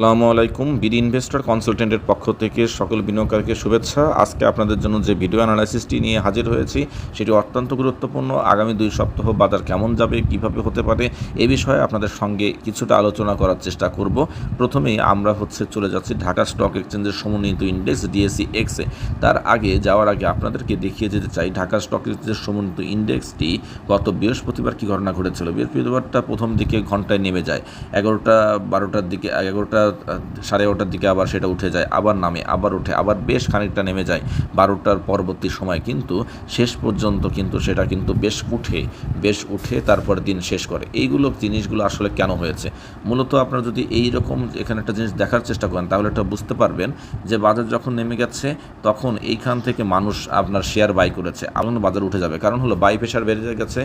আসসালামু আলাইকুম। BD investor কনসালটেন্টের পক্ষ থেকে সকল বিনিয়োগকারীকে শুভেচ্ছা। আজকে আপনাদের জন্য যে ভিডিও অ্যানালাইসিসটি নিয়ে হাজির হয়েছি, সেটি অত্যন্ত গুরুত্বপূর্ণ। আগামী দুই সপ্তাহ বাজার কেমন যাবে, কীভাবে হতে পারে, এ বিষয়ে আপনাদের সঙ্গে কিছুটা আলোচনা করার চেষ্টা করব। প্রথমেই আমরা হচ্ছে চলে যাচ্ছি ঢাকা স্টক এক্সচেঞ্জের সমন্বিত ইন্ডেক্স ডিএসসি এক্সে তার আগে, যাওয়ার আগে আপনাদেরকে দেখিয়ে যেতে চাই, ঢাকা স্টক এক্সচেঞ্জের সমন্বিত ইন্ডেক্সটি গত বৃহস্পতিবার কী ঘটনা ঘটেছিল? বৃহস্পতিবারটা প্রথম দিকে ঘন্টায় নেমে যায়, এগারোটা, বারোটার দিকে, এগারোটা সাড়ে এগারোটার দিকে আবার সেটা উঠে যায়, আবার নামে, আবার উঠে, আবার বেশ খানিকটা নেমে যায় বারোটার পরবর্তী সময়। কিন্তু শেষ পর্যন্ত কিন্তু সেটা কিন্তু বেশ উঠে বেশ উঠে তারপরে দিন শেষ করে। এইগুলো জিনিসগুলো আসলে কেন হয়েছে? মূলত আপনারা যদি এই রকম এখানে একটা জিনিস দেখার চেষ্টা করেন, তাহলে এটা বুঝতে পারবেন যে বাজার যখন নেমে গেছে, তখন এইখান থেকে মানুষ আপনার শেয়ার বাই করেছে। এখন বাজার উঠে যাবে। কারণ হলো বাই প্রেশার বেড়ে গেছে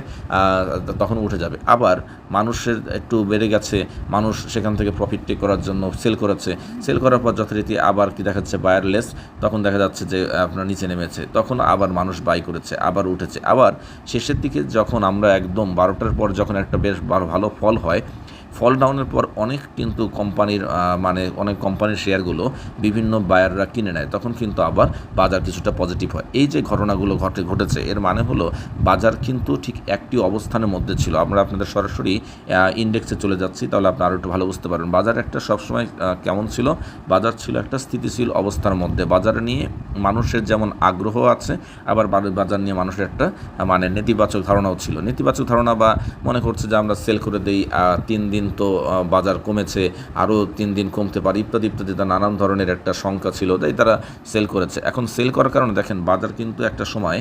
তখন উঠে যাবে। আবার মানুষের একটু বেড়ে গেছে, মানুষ সেখান থেকে প্রফিট করার জন্য সেল করেছে সেল করার পর যথারীতি আবার কি দেখা দেখাচ্ছে বায়ারলেস তখন দেখা যাচ্ছে যে আপনার নিচে নেমেছে। তখন আবার মানুষ বাই করেছে, আবার উঠেছে। আবার শেষের দিকে যখন আমরা একদম বারোটার পর যখন একটা বেশ ভালো ফল হয় ফল ডাউনের পর অনেক কিন্তু কোম্পানির মানে অনেক কোম্পানির শেয়ারগুলো বিভিন্ন বায়াররা কিনে নেয়। তখন কিন্তু আবার বাজার কিছুটা পজিটিভ হয়। এই যে ঘটনাগুলো ঘটে, ঘটেছে, এর মানে হলো বাজার কিন্তু ঠিক একটি অবস্থানের মধ্যে ছিল। আমরা আপনাদের সরাসরি ইন্ডেক্সে চলে যাচ্ছি, তাহলে আপনি আরও একটু ভালো বুঝতে পারবেন। বাজার একটা সবসময় কেমন ছিল? বাজার ছিল একটা স্থিতিশীল অবস্থার মধ্যে। বাজার নিয়ে মানুষের যেমন আগ্রহ আছে, আবার বাজার নিয়ে মানুষের একটা মানে নেতিবাচক ধারণাও ছিল। নেতিবাচক ধারণা বা মনে করছে যে আমরা সেল করে দিই তিন দিন তো বাজার কমেছে, আরও তিন দিন কমতে পারে, ইত্যাদি ইত্যাদি, তা নানান ধরনের একটা শঙ্কা ছিল, তাই তারা সেল করেছে। এখন সেল করার কারণে দেখেন, বাজার কিন্তু একটা সময়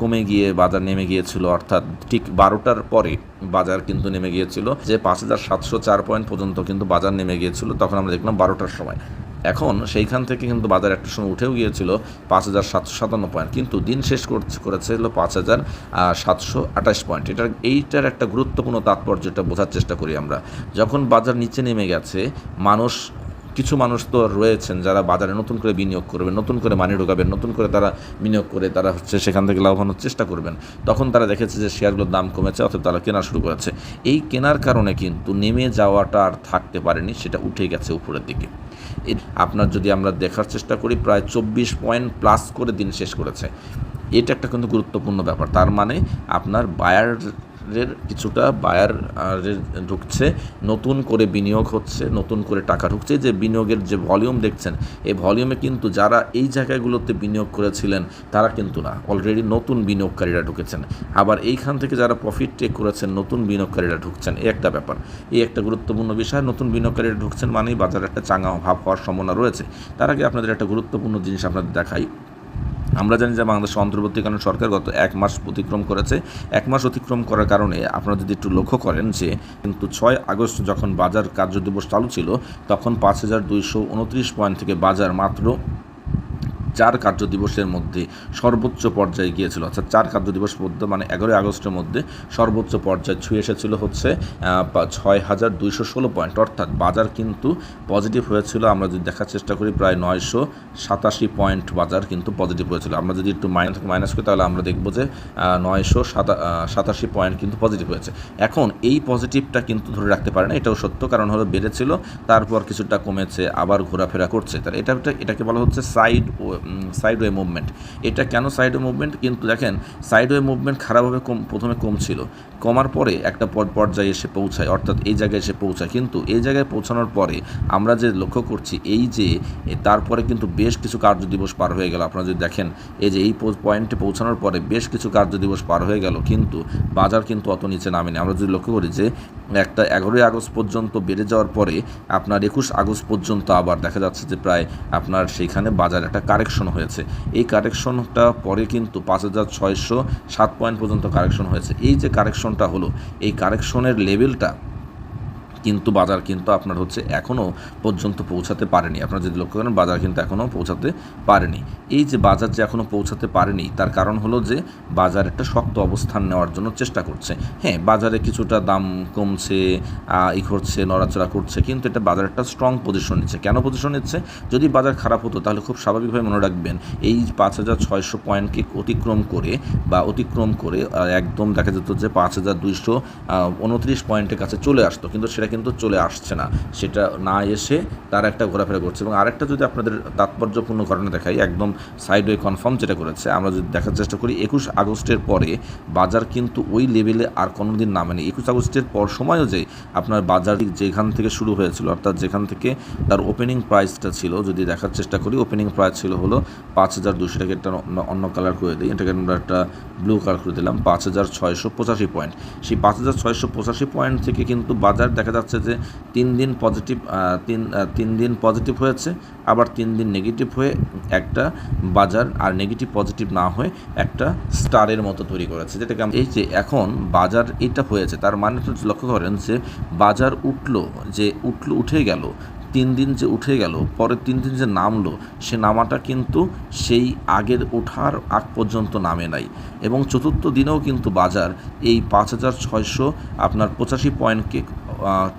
কমে গিয়ে বাজার নেমে গিয়েছিল, অর্থাৎ ঠিক বারোটার পরে বাজার কিন্তু নেমে গিয়েছিল, যে পাঁচ হাজার সাতশো চার পয়েন্ট পর্যন্ত কিন্তু বাজার নেমে গিয়েছিল, তখন আমরা দেখলাম বারোটার সময়। এখন সেইখান থেকে কিন্তু বাজার একটা সময় উঠেও গিয়েছিল পাঁচ হাজার সাতশো সাতান্ন পয়েন্ট, কিন্তু দিন শেষ করছে করেছে হলো পাঁচ হাজার সাতশো আঠাশ পয়েন্ট। এটার, এইটার একটা গুরুত্বপূর্ণ তাৎপর্যটা বোঝার চেষ্টা করি আমরা। যখন বাজার নিচে নেমে গেছে, মানুষ, কিছু মানুষ তো রয়েছেন যারা বাজারে নতুন করে বিনিয়োগ করবেন, নতুন করে মানি ঢোকাবেন, নতুন করে তারা বিনিয়োগ করে তারা হচ্ছে সেখান থেকে লাভবানোর চেষ্টা করবেন। তখন তারা দেখেছে যে শেয়ারগুলোর দাম কমেছে অথবা তারা কেনা শুরু করেছে। এই কেনার কারণে কিন্তু নেমে যাওয়াটা আর থাকতে পারেনি, সেটা উঠে গেছে উপরের দিকে। আপনার যদি আমরা দেখার চেষ্টা করি, প্রায় চব্বিশ পয়েন্ট প্লাস করে দিন শেষ করেছে। এটা একটা কিন্তু গুরুত্বপূর্ণ ব্যাপার। তার মানে আপনার বায়ারের কিছুটা বায়ার ঢুকছে, নতুন করে বিনিয়োগ হচ্ছে, নতুন করে টাকা ঢুকছে। যে বিনিয়োগের যে ভলিউম দেখছেন, এই ভলিউমে কিন্তু যারা এই জায়গাগুলোতে বিনিয়োগ করেছিলেন, তারা কিন্তু না। অলরেডি নতুন বিনিয়োগকারীরা ঢুকেছেন। আবার এইখান থেকে যারা প্রফিট টেক করেছেন, নতুন বিনিয়োগকারীরা ঢুকছেন। এই একটা ব্যাপার। এই একটা গুরুত্বপূর্ণ বিষয়, নতুন বিনিয়োগকারীরা ঢুকছেন মানেই বাজারে একটা চাঙা ভাব হওয়ার সম্ভাবনা রয়েছে। তার আগে আপনাদের একটা গুরুত্বপূর্ণ জিনিস আপনাদের দেখাই। আমরা জানি যে বাংলাদেশের অন্তর্বর্তীকালীন সরকার গত এক মাস অতিক্রম করেছে। এক মাস অতিক্রম করার কারণে আপনারা যদি একটু লক্ষ্য করেন যে, কিন্তু ছয় আগস্ট যখন বাজার কার্যদিবস চালু ছিল, তখন পাঁচ হাজার দুইশো উনত্রিশ পয়েন্ট থেকে বাজার মাত্র চার কার্যদিবসের মধ্যে সর্বোচ্চ পর্যায়ে গিয়েছিল। অর্থাৎ চার কার্যদিবস মধ্যে মানে এগারোই আগস্টের মধ্যে সর্বোচ্চ পর্যায়ে ছুঁয়ে এসেছিল হচ্ছে ছয় হাজার দুইশো ষোলো পয়েন্ট। অর্থাৎ বাজার কিন্তু পজিটিভ হয়েছিল। আমরা যদি দেখার চেষ্টা করি, প্রায় নয়শো সাতাশি পয়েন্ট বাজার কিন্তু পজিটিভ হয়েছিল। আমরা যদি একটু মাইনাস মাইনাস করি, তাহলে আমরা দেখব যে নয়শো সাতাশি পয়েন্ট কিন্তু পজিটিভ হয়েছে। এখন এই পজিটিভটা কিন্তু ধরে রাখতে পারে না, এটাও সত্য। কারণ হলো বেড়েছিল, তারপর কিছুটা কমেছে, আবার ঘোরাফেরা করছে। তার এটা এটাকে বলা হচ্ছে সাইড সাইড ওয়ে মুভমেন্ট এটা কেন সাইড ওয়ে মুভমেন্ট কিন্তু দেখেন সাইড ওয়ে মুভমেন্ট খারাপভাবে কম, প্রথমে কম ছিল। কমার পরে একটা পর পর্যায়ে এসে পৌঁছায়, অর্থাৎ এই জায়গায় এসে পৌঁছায়। কিন্তু এই জায়গায় পৌঁছানোর পরে আমরা যে লক্ষ্য করছি, এই যে তারপরে কিন্তু বেশ কিছু কার্য দিবস পার হয়ে গেল। আপনারা যদি দেখেন, এই যে এই পয়েন্টে পৌঁছানোর পরে বেশ কিছু কার্য দিবস পার হয়ে গেল। কিন্তু বাজার কিন্তু অত নিচে নামেনি। আমরা যদি লক্ষ্য করি যে, একটা এগারোই আগস্ট পর্যন্ত বেড়ে যাওয়ার পরে আপনার একুশ আগস্ট পর্যন্ত আবার দেখা যাচ্ছে যে, প্রায় আপনার সেইখানে বাজার একটা কারেকশন হয়েছে। এই কারেকশনটা পরে কিন্তু পাঁচ হাজার ছয়শো সাত পয়েন্ট পর্যন্ত কারেকশন হয়েছে। এই যে কারেকশনটা হলো, এই কারেকশনের লেভেলটা কিন্তু বাজার কিন্তু আপনার হচ্ছে এখনও পর্যন্ত পৌঁছাতে পারেনি। আপনারা যদি লক্ষ্য করেন, বাজার কিন্তু এখনও পৌঁছাতে পারেনি। এই যে বাজার যে এখনও পৌঁছাতে পারেনি, তার কারণ হলো যে বাজার একটা শক্ত অবস্থান নেওয়ার জন্য চেষ্টা করছে। হ্যাঁ বাজারে কিছুটা দাম কমছে ই করছে, নড়াচড়া করছে, কিন্তু এটা বাজার একটা স্ট্রং পজিশন নিচ্ছে। কেন পজিশন নিচ্ছে? যদি বাজার খারাপ হতো, তাহলে খুব স্বাভাবিকভাবে মনে রাখবেন, এই পাঁচ হাজার ছয়শো পয়েন্টকে অতিক্রম করে বা অতিক্রম করে একদম দেখা যেত যে পাঁচ হাজার দুইশো উনত্রিশ পয়েন্টের কাছে চলে আসতো। কিন্তু সেটা কিন্তু চলে আসছে না। সেটা না এসে তারা একটা ঘোরাফেরা করছে। এবং আরেকটা যদি আপনাদের তাৎপর্যপূর্ণ ঘটনা দেখাই, একদম সাইডওয়ে কনফার্ম যেটা করেছে, আমরা যদি দেখার চেষ্টা করি, একুশ আগস্টের পরে বাজার কিন্তু ওই লেভেলে আর কোনো দিন নামেনি। একুশ আগস্টের পর সময়ও যে আপনার বাজার যেখান থেকে শুরু হয়েছিল, অর্থাৎ যেখান থেকে তার ওপেনিং প্রাইসটা ছিল, যদি দেখার চেষ্টা করি ওপেনিং প্রাইস ছিল হলো পাঁচ হাজার দুশো টাকা। একটা অন্য- অন্য কালার করে দিই। এটাকে আমরা একটা ব্লু কালার করে দিলাম, পাঁচ হাজার ছয়শো পঁচাশি পয়েন্ট সেই পাঁচ হাজার ছয়শো পঁচাশি পয়েন্ট থেকে কিন্তু বাজার দেখা যাচ্ছে যে তিন দিন পজিটিভ তিন তিন দিন পজিটিভ হয়েছে, আবার তিন দিন নেগেটিভ হয়ে একটা বাজার আর নেগেটিভ পজিটিভ না হয়ে একটা স্টারের মতো তৈরি করেছে। যেটাকে আমরা- এই যে এখন বাজার এটা হয়েছে, তার মানে তো লক্ষ্য করেন যে বাজার উঠল, যে উঠল, উঠে গেল, তিন দিন যে উঠে গেল, পরের তিন দিন যে নামলো, সে নামাটা কিন্তু সেই আগের ওঠার আগ পর্যন্ত নামে নাই। এবং চতুর্থ দিনেও কিন্তু বাজার এই পাঁচ হাজার ছয়শো আপনার পঁচাশি পয়েন্টকে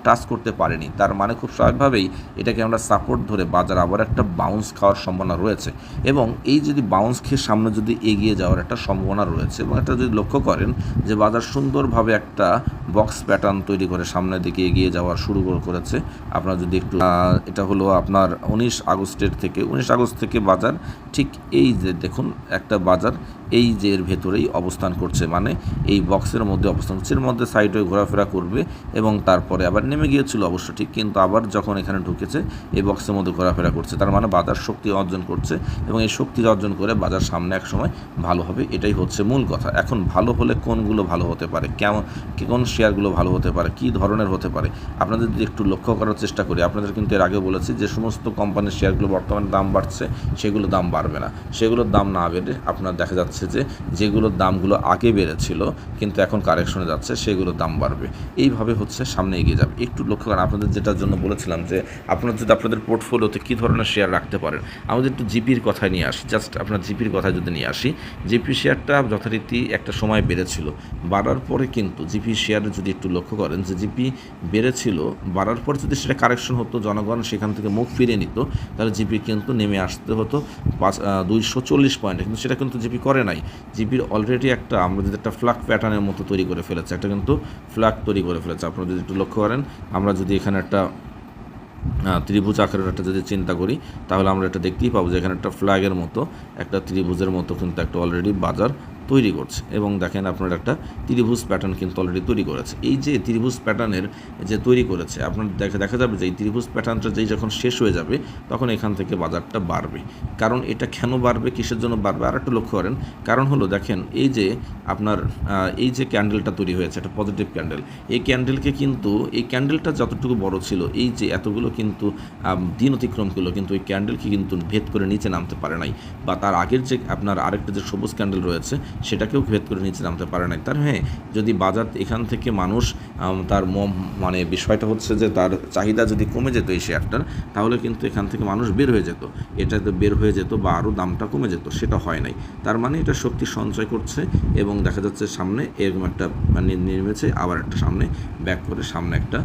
টাচ করতে পারেনি। তার মানে খুব স্বাভাবিকভাবেই এটাকে আমরা সাপোর্ট ধরে বাজার আবার একটা বাউন্স খাওয়ার সম্ভাবনা রয়েছে। এবং এই যদি বাউন্স খেয়ে সামনে যদি এগিয়ে যাওয়ার একটা সম্ভাবনা রয়েছে এবং এটা যদি লক্ষ্য করেন যে বাজার সুন্দরভাবে একটা বক্স প্যাটার্ন তৈরি করে সামনের দিকে এগিয়ে যাওয়া শুরু করে- করেছে। আপনারা যদি একটু এটা হলো আপনার উনিশ আগস্টের থেকে, উনিশ আগস্ট থেকে বাজার ঠিক এই যে দেখুন একটা বাজার এই যে এর ভেতরেই অবস্থান করছে মানে এই বক্সের মধ্যে অবস্থান করছে। এর মধ্যে সাইড ঘোরাফেরা করবে এবং তারপরে আবার নেমে গিয়েছিল অবশ্য ঠিক, কিন্তু আবার যখন এখানে ঢুকেছে, এই বক্সের মধ্যে ঘোরাফেরা করছে। তার মানে বাজার শক্তি অর্জন করছে এবং এই শক্তি অর্জন করে বাজার সামনে এক সময় ভালো হবে, এটাই হচ্ছে মূল কথা। এখন ভালো হলে কোনগুলো ভালো হতে পারে? কেমন, কোন শেয়ারগুলো ভালো হতে পারে? কী ধরনের হতে পারে? আপনাদের যদি একটু লক্ষ্য করার চেষ্টা করি, আপনাদের কিন্তু এর আগে বলেছি যে সমস্ত কোম্পানির শেয়ারগুলো বর্তমানে দাম বাড়ছে, সেগুলো দাম বাড়বে না। সেগুলোর দাম না বেড়ে আপনার দেখা যাচ্ছে যে যেগুলোর দামগুলো আগে বেড়েছিল, কিন্তু এখন কারেকশনে যাচ্ছে, সেগুলোর দাম বাড়বে। এইভাবে হচ্ছে সামনে এগিয়ে যাবে। একটু লক্ষ্য করেন, আপনাদের যেটার জন্য বলেছিলাম যে আপনারা যদি আপনাদের পোর্টফোলিওতে কী ধরনের শেয়ার রাখতে পারেন, আমাদের একটু জিপির কথায় নিয়ে আসি জাস্ট আপনার জিপির কথায় যদি নিয়ে আসি, জিপি শেয়ারটা যথারীতি একটা সময় বেড়েছিল, বাড়ার পরে কিন্তু জিপি শেয়ারে যদি একটু লক্ষ্য করেন, যে জিপি বেড়েছিল, বাড়ার পরে যদি সেটা কারেকশন হতো, জনগণ সেখান থেকে মুখ ফিরিয়ে নিত, তাহলে জিপি কিন্তু নেমে আসতে হতো পাঁচ দুইশো চল্লিশ পয়েন্টে কিন্তু সেটা কিন্তু জিপি করে নাই। জিপির অলরেডি একটা, আমরা যদি একটা ফ্লাক প্যাটার্নের মতো তৈরি করে ফেলেছে, একটা কিন্তু ফ্লাক তৈরি করে ফেলেছে। আপনারা যদি একটু লক্ষ্য করেন, আমরা যদি এখানে একটা ত্রিভুজ আকারের একটা যদি চিন্তা করি, তাহলে আমরা এটা দেখতেই পাবো যে এখানে একটা ফ্ল্যাগের মতো, একটা ত্রিভুজের মতো কিন্তু একটা অলরেডি বাজার তৈরি করছে। এবং দেখেন আপনার একটা ত্রিভুজ প্যাটার্ন কিন্তু অলরেডি তৈরি করেছে। এই যে ত্রিভুজ প্যাটার্নের যে তৈরি করেছে, আপনার দেখা দেখা যাবে যে এই ত্রিভুজ প্যাটার্নটা যেই যখন শেষ হয়ে যাবে, তখন এখান থেকে বাজারটা বাড়বে। কারণ এটা কেন বাড়বে, কিসের জন্য বাড়বে, আর একটু লক্ষ্য করেন। কারণ হলো, দেখেন, এই যে আপনার এই যে ক্যান্ডেলটা তৈরি হয়েছে, একটা পজিটিভ ক্যান্ডেল এই ক্যান্ডেলকে কিন্তু, এই ক্যান্ডেলটা যতটুকু বড় ছিল, এই যে এতগুলো কিন্তু দিন অতিক্রম করল কিন্তু ওই ক্যান্ডেলকে কিন্তু ভেদ করে নিচে নামতে পারে নাই। বা তার আগের যে আপনার আরেকটা যে সবুজ ক্যান্ডেল রয়েছে সেটাকেও ভেদ করে নিচে নামতে পারে নাই তার হ্যাঁ যদি বাজার এখান থেকে মানুষ তার মানে বিষয়টা হচ্ছে যে তার চাহিদা যদি কমে যেত এই শেয়ারটার, তাহলে কিন্তু এখান থেকে মানুষ বের হয়ে যেত। এটাতে বের হয়ে যেত বা আরও দামটা কমে যেত, সেটা হয় নাই। তার মানে এটা শক্তি সঞ্চয় করছে এবং দেখা যাচ্ছে সামনে এরকম একটা মানে নেমেছে, আবার একটা সামনে, ব্যাক করে সামনে একটা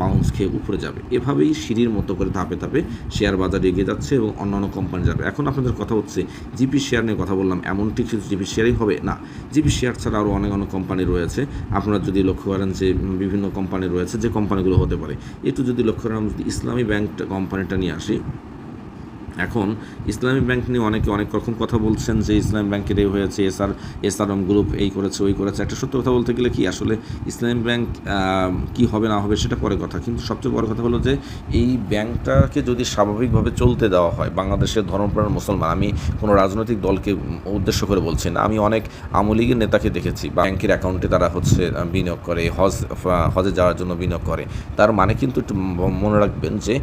বাউন্স খেয়ে উপরে যাবে। এভাবেই সিঁড়ির মতো করে ধাপে ধাপে শেয়ার বাজার এগিয়ে যাচ্ছে এবং অন্যান্য কোম্পানি যাবে। এখন আপনাদের কথা হচ্ছে, জিপি শেয়ার নিয়ে কথা বললাম, এমনটি কিছু জিপি শেয়ারই হবে? না, জিপি শেয়ার ছাড়া আরও অনেক অনেক কোম্পানি রয়েছে। আপনারা যদি লক্ষ্য করেন যে বিভিন্ন কোম্পানি রয়েছে, যে কোম্পানিগুলো হতে পারে। একটু যদি লক্ষ্য করেন ইসলামী ব্যাংক কোম্পানিটা নিয়ে আসি এখন ইসলামী ব্যাংক নিয়ে অনেকে অনেক রকম কথা বলছেন যে ইসলামী ব্যাংকের এই হয়েছে, এসআর এসআরএম গ্রুপ এই করেছে, ওই করেছে। একটা সত্য কথা বলতে গেলে কি, আসলে ইসলামী ব্যাংক কি হবে না হবে সেটা পরে কথা। কিন্তু সবচেয়ে বড় কথা হলো যে এই ব্যাংকটাকে যদি স্বাভাবিকভাবে চলতে দেওয়া হয়, বাংলাদেশের ধর্মপ্রাণ মুসলমান, আমি কোনো রাজনৈতিক দলকে উদ্দেশ্য করে বলছি না, আমি অনেক আওয়ামী লীগের নেতাকে দেখেছি ব্যাংকের অ্যাকাউন্টে তারা হচ্ছে বিনিয়োগ করে, হজ, হজে যাওয়ার জন্য বিনিয়োগ করে। তার মানে কিন্তু একটু মনে রাখবেন যে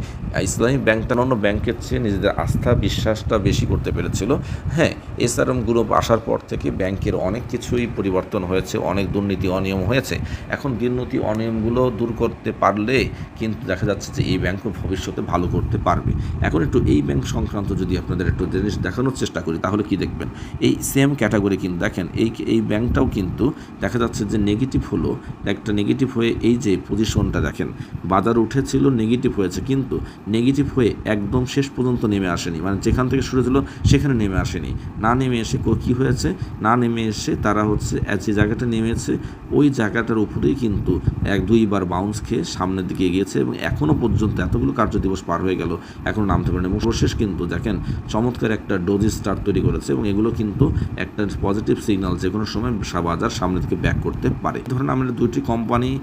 ইসলামী ব্যাংকটা অন্য ব্যাংকের চেয়ে নিজেদের আস্থা, বিশ্বাসটা বেশি করতে পেরেছিল। হ্যাঁ এসআরএম গ্রুপ আসার পর থেকে ব্যাংকের অনেক কিছুই পরিবর্তন হয়েছে, অনেক দুর্নীতি, অনিয়ম হয়েছে। এখন দুর্নীতি, অনিয়মগুলো দূর করতে পারলে কিন্তু দেখা যাচ্ছে যে এই ব্যাংকও ভবিষ্যতে ভালো করতে পারবে। এখন একটু এই ব্যাংক সংক্রান্ত যদি আপনাদের একটু জিনিস দেখানোর চেষ্টা করি, তাহলে কি দেখবেন? এই সেম ক্যাটাগরি কিন্তু দেখেন, এই এই ব্যাংকটাও কিন্তু দেখা যাচ্ছে যে নেগেটিভ হলো। একটা নেগেটিভ হয়ে এই যে পজিশনটা দেখেন, বাজার উঠেছিল নেগেটিভ হয়েছে। কিন্তু নেগেটিভ হয়ে একদম শেষ পর্যন্ত নেমে আসেনি। মানে যেখান থেকে শুরু হলো সেখানে নেমে আসেনি। না নেমে এসে কো- হয়েছে? না নেমে এসে তারা হচ্ছে যে জায়গাটা নেমেছে, ওই জায়গাটার উপরেই কিন্তু এক দুইবার বাউন্স খেয়ে সামনের দিকে এগিয়েছে এবং এখনও পর্যন্ত এতগুলো কার্যদিবস পার হয়ে গেল এখনও নামতে পারেনি। এবং সর্বশেষ কিন্তু দেখেন, চমৎকার একটা ডোজি স্টার তৈরি করেছে এবং এগুলো কিন্তু একটা পজিটিভ সিগন্যাল যে কোনো সময় বাজার সামনের দিকে ব্যাক করতে পারে। ধরুন আমরা দুইটি কোম্পানি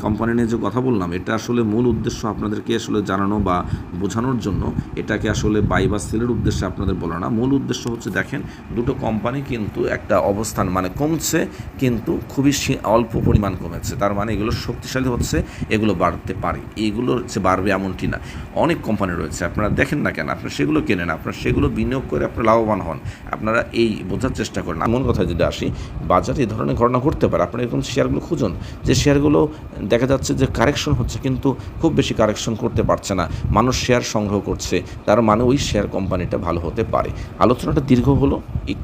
কোম্পানি নিয়ে যে কথা বললাম, এটা আসলে মূল উদ্দেশ্য আপনাদেরকে আসলে জানানো বা বোঝানোর জন্য, এটাকে আসলে বাই বা সেলের উদ্দেশ্যে আপনাদের বলা না। মূল উদ্দেশ্য হচ্ছে দেখেন, দুটো কোম্পানি কিন্তু একটা অবস্থান মানে কমছে, কিন্তু খুবই অল্প পরিমাণ কমেছে। তার মানে এগুলো শক্তিশালী হচ্ছে, এগুলো বাড়তে পারে। এগুলো হচ্ছে বাড়বে এমনটি না। অনেক কোম্পানি রয়েছে, আপনারা দেখেন না কেন, আপনারা সেগুলো কেনেন, আপনারা সেগুলো বিনিয়োগ করে আপনারা লাভবান হন। আপনারা এই বোঝার চেষ্টা করেন। এমন কথা যদি আসি, বাজারে এই ধরনের ঘটনা ঘটতে পারে। আপনারা এরকম শেয়ারগুলো খুঁজুন, যে শেয়ারগুলো দেখা যাচ্ছে যে কারেকশন হচ্ছে, কিন্তু খুব বেশি কারেকশন করতে পারছে না। মানুষ শেয়ার সংগ্রহ করছে, তার মানে ওই শেয়ার কোম্পানিটা ভালো হতে পারে। আলোচনাটা দীর্ঘ হলো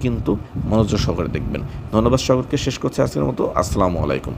কিন্তু মনোযোগ সহকারে দেখবেন। ধন্যবাদ সহকারকে শেষ করছে আজকের মতো। আসসালামু আলাইকুম।